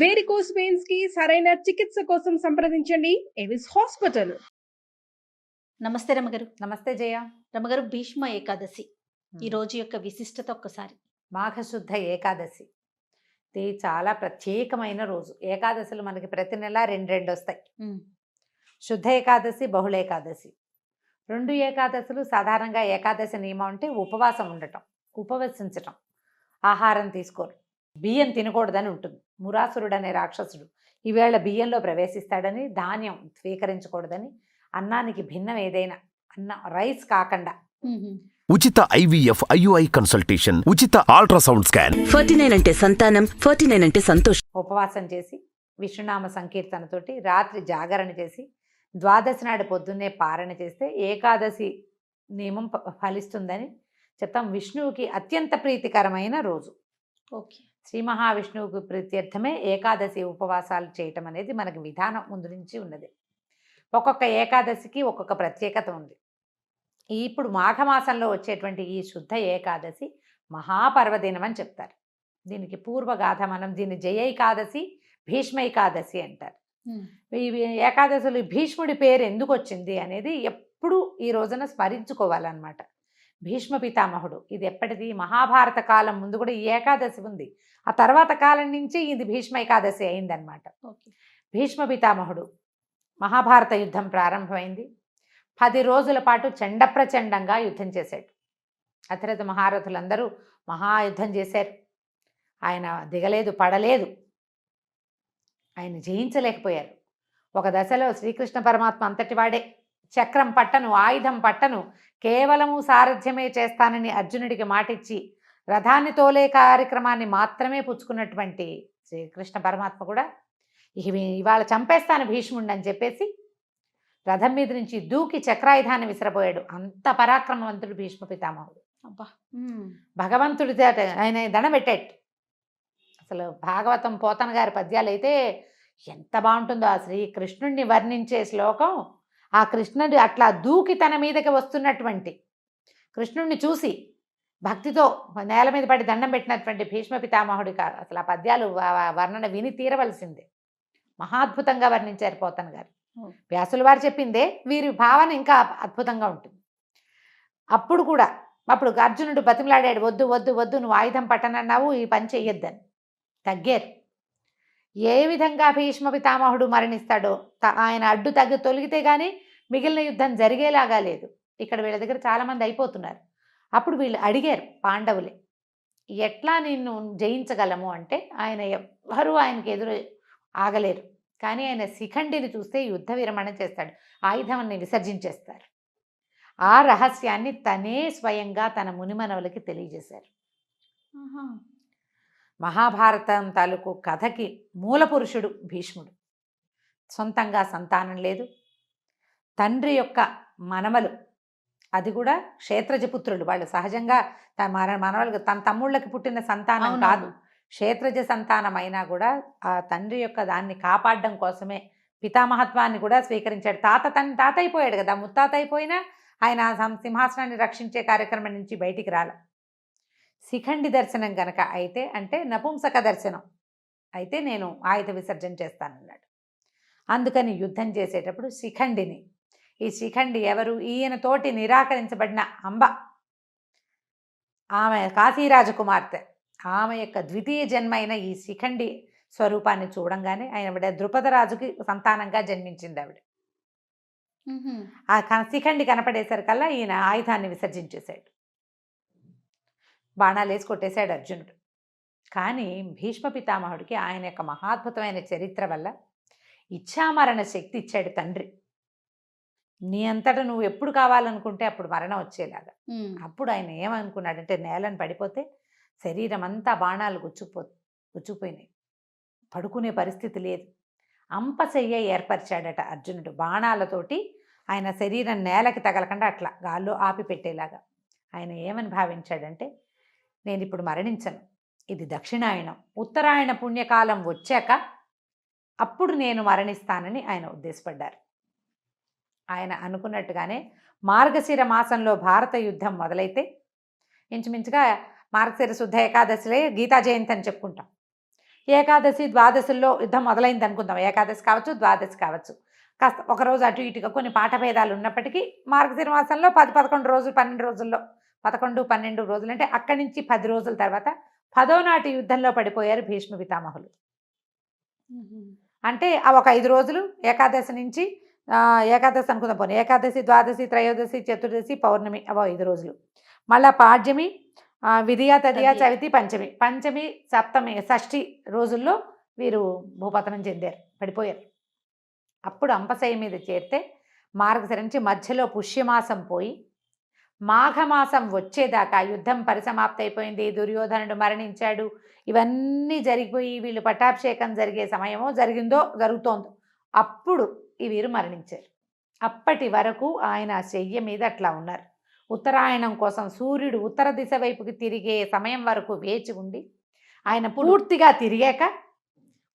Varicose వెయిన్స్కి సరైన చికిత్స కోసం సంప్రదించండి. ఎవిస్ హాస్పిటల్ నమస్తే రమగారు. నమస్తే జయ. రమగారు భీష్మ ఏకాదశి. ఈ రోజు యొక్క విశిష్టత ఒక్కసారి. మాఘశుద్ధ ఏకాదశి. ఇది చాలా ప్రత్యేకమైన రోజు. ఏకాదశులు మనకి ప్రతి నెల రెండు రెండు వస్తాయి. శుద్ధ ఏకాదశి బహుళ ఏకాదశి. రెండు ఏకాదశులు సాధారణంగా ఏకాదశి నియమం అంటే ఉపవాసం ఉండటం ఉపవసించటం ఆహారం తీసుకోరు బియ్యం తినకూడదని ఉంటుంది. మురాసురుడు అనే రాక్షసుడు. ఈవేళ బియ్యంలో ప్రవేశిస్తాడని ధాన్యం స్వీకరించకూడదని అన్నానికి భిన్నం ఏదైనా అన్న రైస్ కాకుండా. ఉచిత ఐవీఎఫ్ ఐయుఐ కన్సల్టేషన్ ఉచిత అల్ట్రాసౌండ్ స్కాన్. ఫార్టీ నైన్ అంటే సంతానం ఫార్టీ నైన్ అంటే సంతోషం. ఉపవాసం చేసి విష్ణునామ సంకీర్తనతోటి రాత్రి జాగరణ చేసి ద్వాదశి నాడు పొద్దున్నే పారణ చేస్తే ఏకాదశి నియమం ఫలిస్తుందని చెప్తాం. విష్ణువుకి అత్యంత ప్రీతికరమైన రోజు. ఓకే. శ్రీ మహావిష్ణువుకి ప్రీత్యర్థమే ఏకాదశి ఉపవాసాలు చేయటం అనేది మనకి విధానం ముందు నుంచి ఉన్నది. ఒక్కొక్క ఏకాదశికి ఒక్కొక్క ప్రత్యేకత ఉంది. ఇప్పుడు మాఘమాసంలో వచ్చేటువంటి ఈ శుద్ధ ఏకాదశి మహాపర్వదినం అని చెప్తారు. దీనికి పూర్వగాథ మనం దీన్ని జయైకాదశి భీష్మైకాదశి అంటారు. ఈ ఏకాదశులు భీష్ముడి పేరు ఎందుకు వచ్చింది అనేది ఎప్పుడు ఈ రోజున స్మరించుకోవాలన్నమాట. భీష్మ పితామహుడు. ఇది ఎప్పటిది? మహాభారత కాలం ముందు కూడా ఈ ఏకాదశి ఉంది. ఆ తర్వాత కాలం నుంచి ఇది భీష్మ ఏకాదశి అయిందనమాట భీష్మ పితామహుడు మహాభారత యుద్ధం ప్రారంభమైంది. పది రోజుల పాటు చండప్రచండంగా యుద్ధం చేశాడు. అతిరథ మహారథులందరూ మహాయుద్ధం చేశారు. ఆయన దిగలేదు పడలేదు. ఆయన జయించలేకపోయారు. ఒక దశలో శ్రీకృష్ణ పరమాత్మ అంతటి వాడే. చక్రం పట్టను ఆయుధం పట్టను కేవలము సారథ్యమే చేస్తానని అర్జునుడికి మాటిచ్చి రథాన్ని తోలే కార్యక్రమాన్ని మాత్రమే పుచ్చుకున్నటువంటి శ్రీకృష్ణ పరమాత్మ కూడా ఇవి ఇవాళ చంపేస్తాను భీష్ముడిని అని చెప్పేసి రథం మీద నుంచి దూకి చక్రాయుధాన్ని విసిరబోయాడు. అంత పరాక్రమవంతుడు భీష్మ పితామహుడు. అబ్బా! భగవంతుడి ఆయన దండం పెట్టేట్టు అసలు భాగవతం పోతన గారి పద్యాలు అయితే ఎంత బాగుంటుందో ఆ శ్రీకృష్ణుడిని వర్ణించే శ్లోకం ఆ కృష్ణుడి అట్లా దూకి తన మీదకి వస్తున్నటువంటి కృష్ణుడిని చూసి భక్తితో నేల మీద పడి దండం పెట్టినటువంటి భీష్మ పితామహుడి కా- అసలు ఆ పద్యాలు వర్ణన విని తీరవలసిందే. మహాద్భుతంగా వర్ణించారు పోతన గారు. వ్యాసుల వారు చెప్పిందే వీరి భావన ఇంకా అద్భుతంగా ఉంటుంది. అప్పుడు కూడా అప్పుడు అర్జునుడు బతిమలాడాడు వద్దు వద్దు వద్దు నువ్వు ఆయుధం పట్టనన్నావు ఈ పని చెయ్యొద్దని. తగ్గారు. ఏ విధంగా భీష్మ పితామహుడు మరణిస్తాడో త- ఆయన అడ్డు తగ్గి తొలగితే కానీ మిగిలిన యుద్ధం జరిగేలాగా లేదు. ఇక్కడ వీళ్ళ దగ్గర చాలామంది అయిపోతున్నారు. అప్పుడు వీళ్ళు అడిగారు పాండవులే ఎట్లా నిన్ను జయించగలము అంటే ఆయన ఎవ్వరూ ఆయనకి ఎదురు ఆగలేరు. కానీ ఆయన శిఖండిని చూస్తే యుద్ధ విరమణ చేస్తాడు ఆయుధాన్ని విసర్జించేస్తారు. ఆ రహస్యాన్ని తనే స్వయంగా తన మునిమనవులకి తెలియజేశారు. మహాభారతం తాలూకు కథకి మూల పురుషుడు భీష్ముడు. సొంతంగా సంతానం లేదు తండ్రి యొక్క మనమలు. అది కూడా క్షేత్రజపుత్రులు. వాళ్ళు సహజంగా తన మన మనవలకు తన తమ్ముళ్ళకి పుట్టిన సంతానం. కాదు. క్షేత్రజ సంతానం అయినా కూడా ఆ తండ్రి యొక్క దాన్ని కాపాడడం కోసమే పితామహత్వాన్ని కూడా స్వీకరించాడు. తాత తన తాత అయిపోయాడు కదా. ముత్తాత అయిపోయినా ఆయన సింహాసనాన్ని రక్షించే కార్యక్రమం నుంచి బయటికి రాల. శిఖండి దర్శనం గనక అయితే అంటే నపుంసక దర్శనం. అయితే నేను ఆయుధ విసర్జన చేస్తానన్నాడు. అందుకని యుద్ధం చేసేటప్పుడు శిఖండిని ఈ శిఖండి ఎవరు? ఈయనతోటి నిరాకరించబడిన అంబ. ఆమె కాశీరాజ కుమార్తె ఆమె యొక్క ద్వితీయ జన్మైన ఈ శిఖండి స్వరూపాన్ని చూడంగానే ఆయన ఆవిడ ద్రుపదరాజుకి సంతానంగా జన్మించింది ఆవిడ. ఆ శిఖండి కనపడేసరికల్లా ఈయన ఆయుధాన్ని విసర్జించేశాడు. బాణాలు వేసి కొట్టేశాడు అర్జునుడు. కానీ భీష్మ పితామహుడికి ఆయన యొక్క మహాద్భుతమైన చరిత్ర వల్ల ఇచ్ఛామరణ శక్తి ఇచ్చాడు తండ్రి. నీ అంతటా నువ్వు ఎప్పుడు కావాలనుకుంటే అప్పుడు మరణం వచ్చేలాగా. అప్పుడు ఆయన ఏమనుకున్నాడంటే నేలను పడిపోతే శరీరం అంతా బాణాలు గుచ్చుపో గుచ్చుకుపోయినాయి. పడుకునే పరిస్థితి లేదు. అంపశయ్య ఏర్పరిచాడట అర్జునుడు. బాణాలతోటి ఆయన శరీరం నేలకి తగలకుండా అట్లా గాల్లో ఆపి పెట్టేలాగా. ఆయన ఏమని భావించాడంటే నేను ఇప్పుడు మరణించను. ఇది దక్షిణాయనం. ఉత్తరాయణ పుణ్యకాలం వచ్చాక అప్పుడు నేను మరణిస్తానని ఆయన ఉద్దేశపడ్డారు. ఆయన అనుకున్నట్టుగానే మార్గశిర మాసంలో భారత యుద్ధం మొదలైతే ఇంచుమించుగా మార్గశిర శుద్ధ ఏకాదశిలే గీతా జయంతి అని చెప్పుకుంటాం. ఏకాదశి ద్వాదశుల్లో యుద్ధం మొదలైంది అనుకుందాం. ఏకాదశి కావచ్చు ద్వాదశి కావచ్చు. కాస్త ఒకరోజు అటు ఇటుగా కొన్ని పాఠభేదాలు ఉన్నప్పటికీ మార్గశిర మాసంలో పది పదకొండు రోజులు పన్నెండు రోజుల్లో పదకొండు పన్నెండు రోజులు అంటే అక్కడి నుంచి పది రోజుల తర్వాత పదో నాటి యుద్ధంలో పడిపోయారు భీష్మ పితామహులు. అంటే ఆ ఒక ఐదు రోజులు ఏకాదశి నుంచి ఏకాదశి అనుకుందాం పోనీ. ఏకాదశి ద్వాదశి త్రయోదశి చతుర్దశి పౌర్ణమి అవో ఐదు రోజులు. మళ్ళా పాడ్యమి విధియ తదియ తదియ. చవితి పంచమి. పంచమి సప్తమి షష్ఠి రోజుల్లో వీరు భూపతనం చెందారు పడిపోయారు. అప్పుడు అంపశయ మీద చేరితే మార్గశిర నుంచి మధ్యలో పుష్యమాసం పోయి మాఘమాసం వచ్చేదాకా యుద్ధం పరిసమాప్తి అయిపోయింది. దుర్యోధనుడు మరణించాడు. ఇవన్నీ జరిగిపోయి వీళ్ళు పట్టాభిషేకం జరిగే సమయమో జరిగిందో జరుగుతోందో. అప్పుడు ఈ వీరు మరణించారు. అప్పటి వరకు ఆయన శయ్య మీద అట్లా ఉన్నారు. ఉత్తరాయణం కోసం సూర్యుడు ఉత్తర దిశ వైపుకి తిరిగే సమయం వరకు వేచి ఉండి ఆయన పూర్తిగా తిరిగాక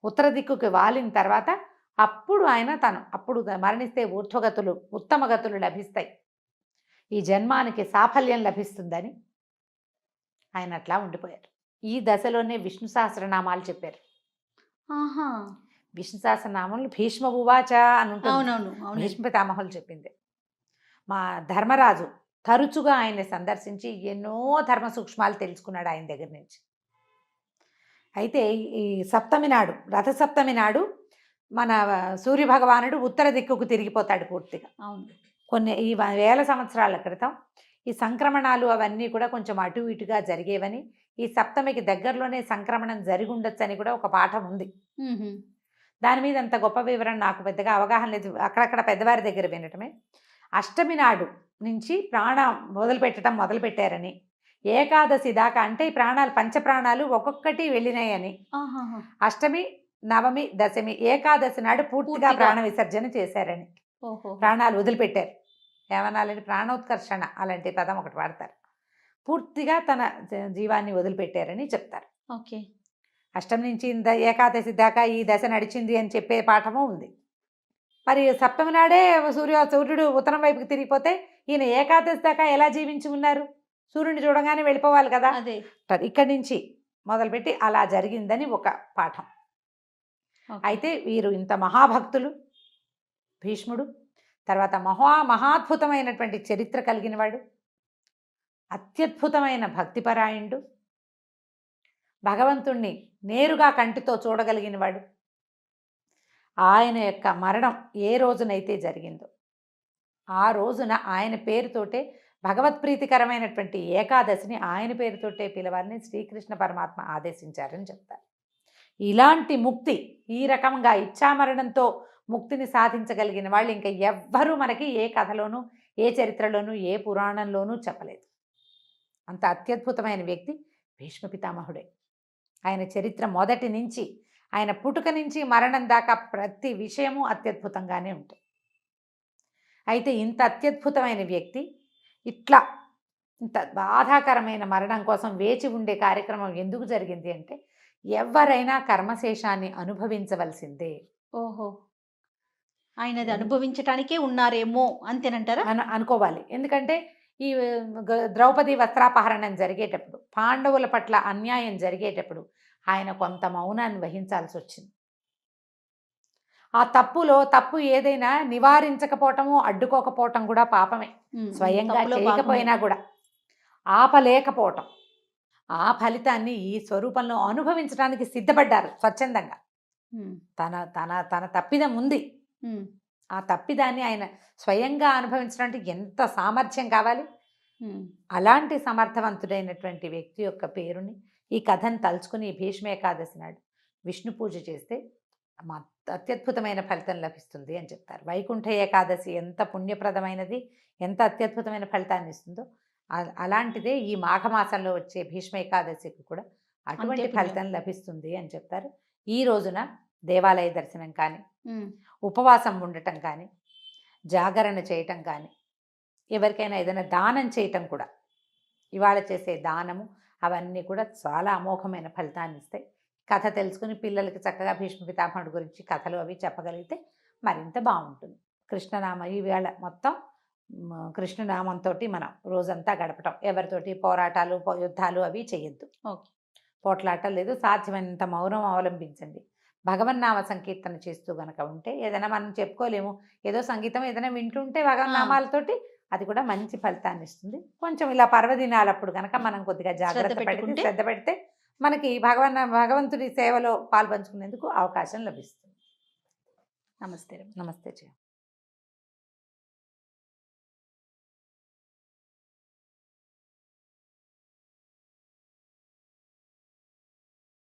ఉత్తర దిక్కుకి వాలిన తర్వాత అప్పుడు ఆయన తను అప్పుడు మరణిస్తే ఊర్ధ్వగతులు ఉత్తమ గతులు లభిస్తాయి. ఈ జన్మానికి సాఫల్యం లభిస్తుందని ఆయన అట్లా ఉండిపోయారు. ఈ దశలోనే విష్ణు సహస్రనామాలు చెప్పారు. ఆహా! విష్ణు సహస్రనామంలో భీష్మ ఉవాచ అని అవునవును అవును. భీష్మ పితామహులు చెప్పింది. మా ధర్మరాజు తరచుగా ఆయన్ని సందర్శించి ఎన్నో ధర్మ సూక్ష్మాలు తెలుసుకున్నాడు ఆయన దగ్గర నుంచి. అయితే ఈ సప్తమి నాడు రథసప్తమి నాడు మన సూర్య భగవానుడు ఉత్తర దిక్కుకు తిరిగిపోతాడు పూర్తిగా. అవును. కొన్ని ఈ వేల సంవత్సరాల క్రితం ఈ సంక్రమణాలు అవన్నీ కూడా కొంచెం అటు ఇటుగా జరిగేవని ఈ సప్తమికి దగ్గరలోనే సంక్రమణం జరిగి ఉండొచ్చని కూడా ఒక పాఠం ఉంది. దాని మీద అంత గొప్ప వివరణ నాకు పెద్దగా అవగాహన లేదు. అక్కడక్కడ పెద్దవారి దగ్గర వినటమే. అష్టమి నాడు నుంచి ప్రాణం మొదలుపెట్టడం మొదలుపెట్టారని ఏకాదశి దాకా అంటే ఈ ప్రాణాలు పంచప్రాణాలు ఒక్కొక్కటి వెళ్ళినాయని. అష్టమి నవమి దశమి ఏకాదశి నాడు పూర్తిగా. ప్రాణ విసర్జన చేశారని. ప్రాణాలు వదిలిపెట్టారు. ఏమనాలంటే ప్రాణోత్కర్షణ అలాంటి పదం ఒకటి వాడతారు. పూర్తిగా తన జీవాన్ని వదిలిపెట్టారని చెప్తారు. ఓకే. అష్టమి నుంచి ఇంత ఏకాదశి దాకా ఈ దశ నడిచింది అని చెప్పే పాఠము ఉంది. మరి సప్తమి నాడే సూర్య సూర్యుడు ఉత్తరం వైపుకి తిరిగిపోతే ఈయన ఏకాదశి దాకా ఎలా జీవించి ఉన్నారు? సూర్యుడిని చూడగానే వెళ్ళిపోవాలి కదా? అదే. ఇక్కడి నుంచి మొదలుపెట్టి అలా జరిగిందని ఒక పాఠం. అయితే వీరు ఇంత మహాభక్తులు భీష్ముడు తర్వాత మహా మహాద్భుతమైనటువంటి చరిత్ర కలిగినవాడు అత్యద్భుతమైన భక్తిపరాయణుడు భగవంతుణ్ణి నేరుగా కంటితో చూడగలిగినవాడు. ఆయన యొక్క మరణం ఏ రోజునైతే జరిగిందో ఆ రోజున ఆయన పేరుతోటే భగవత్ప్రీతికరమైనటువంటి ఏకాదశిని ఆయన పేరుతోటే పిలవాలని శ్రీకృష్ణ పరమాత్మ ఆదేశించారని చెప్తారు. ఇలాంటి ముక్తి ఈ రకంగా ఇచ్చామరణంతో ముక్తిని సాధించగలిగిన వాళ్ళు ఇంకా ఎవ్వరూ మనకి ఏ కథలోనూ ఏ చరిత్రలోనూ ఏ పురాణంలోనూ చెప్పలేదు. అంత అత్యద్భుతమైన వ్యక్తి భీష్మ పితామహుడే. ఆయన చరిత్ర మొదటి నుంచి ఆయన పుట్టుక నుంచి మరణం దాకా ప్రతి విషయము అత్యద్భుతంగానే ఉంటుంది. అయితే ఇంత అత్యద్భుతమైన వ్యక్తి ఇట్లా ఇంత బాధాకరమైన మరణం కోసం వేచి ఉండే కార్యక్రమం ఎందుకు జరిగింది అంటే ఎవరైనా కర్మశేషాన్ని అనుభవించవలసిందే. ఓహో! ఆయనది అనుభవించటానికే ఉన్నారేమో అంతేనంటారా? అను అనుకోవాలి. ఎందుకంటే ఈ ద్రౌపది వస్త్రాపహరణం జరిగేటప్పుడు పాండవుల పట్ల అన్యాయం జరిగేటప్పుడు ఆయన కొంత మౌనాన్ని వహించాల్సి వచ్చింది ఆ తప్పులో తప్పు ఏదైనా నివారించకపోవటము అడ్డుకోకపోవటం కూడా పాపమే. స్వయంగా చేయకపోయినా. కూడా ఆపలేకపోవటం ఆ ఫలితాన్ని ఈ స్వరూపంలో అనుభవించడానికి సిద్ధపడ్డారు స్వచ్ఛందంగా. తన తన తన తప్పిదం ఉంది. ఆ తప్పిదాన్ని ఆయన స్వయంగా అనుభవించడానికి ఎంత సామర్థ్యం కావాలి. అలాంటి సమర్థవంతుడైనటువంటి వ్యక్తి యొక్క పేరుని ఈ కథను తలుచుకుని భీష్మ ఏకాదశి నాడు విష్ణు పూజ చేస్తే అత్యద్భుతమైన ఫలితం లభిస్తుంది అని చెప్తారు వైకుంఠ ఏకాదశి ఎంత పుణ్యప్రదమైనది ఎంత అత్యద్భుతమైన ఫలితాన్ని ఇస్తుందో అలాంటిదే ఈ మాఘమాసంలో వచ్చే భీష్మ ఏకాదశికి కూడా అటువంటి. ఫలితం లభిస్తుంది అని చెప్తారు ఈ రోజున దేవాలయ దర్శనం కానీ. ఉపవాసం ఉండటం కానీ జాగరణ చేయటం కానీ ఎవరికైనా ఏదైనా దానం చేయటం కూడా ఇవాళ చేసే దానము అవన్నీ కూడా చాలా అమోఘమైన ఫలితాన్ని ఇస్తాయి. కథ తెలుసుకుని పిల్లలకి చక్కగా భీష్మ పితామహుడు గురించి కథలు అవి చెప్పగలిగితే మరింత బాగుంటుంది. కృష్ణనామ ఈవేళ మొత్తం కృష్ణనామంతో మనం రోజంతా గడపటం. ఎవరితోటి పోరాటాలు యుద్ధాలు అవి చేయొద్దు. ఓకే. పోట్లాట లేదు సాధ్యమైనంత మౌనం అవలంబించండి. భగవన్నామ సంకీర్తన చేస్తూ గనక ఉంటే ఏదైనా మనం చెప్పుకోలేము. ఏదో సంగీతం ఏదైనా వింటుంటే భగవన్నామాలతోటి అది కూడా మంచి ఫలితాన్ని ఇస్తుంది. కొంచెం ఇలా పర్వదినాలప్పుడు గనక మనం కొద్దిగా జాగ్రత్త పెడితే పెట్టుకుంటే? శ్రద్ధ పెడితే మనకి భగవన్ భగవంతుడి సేవలో పాల్పంచుకునేందుకు అవకాశం లభిస్తుంది. నమస్తే. నమస్తే జయ.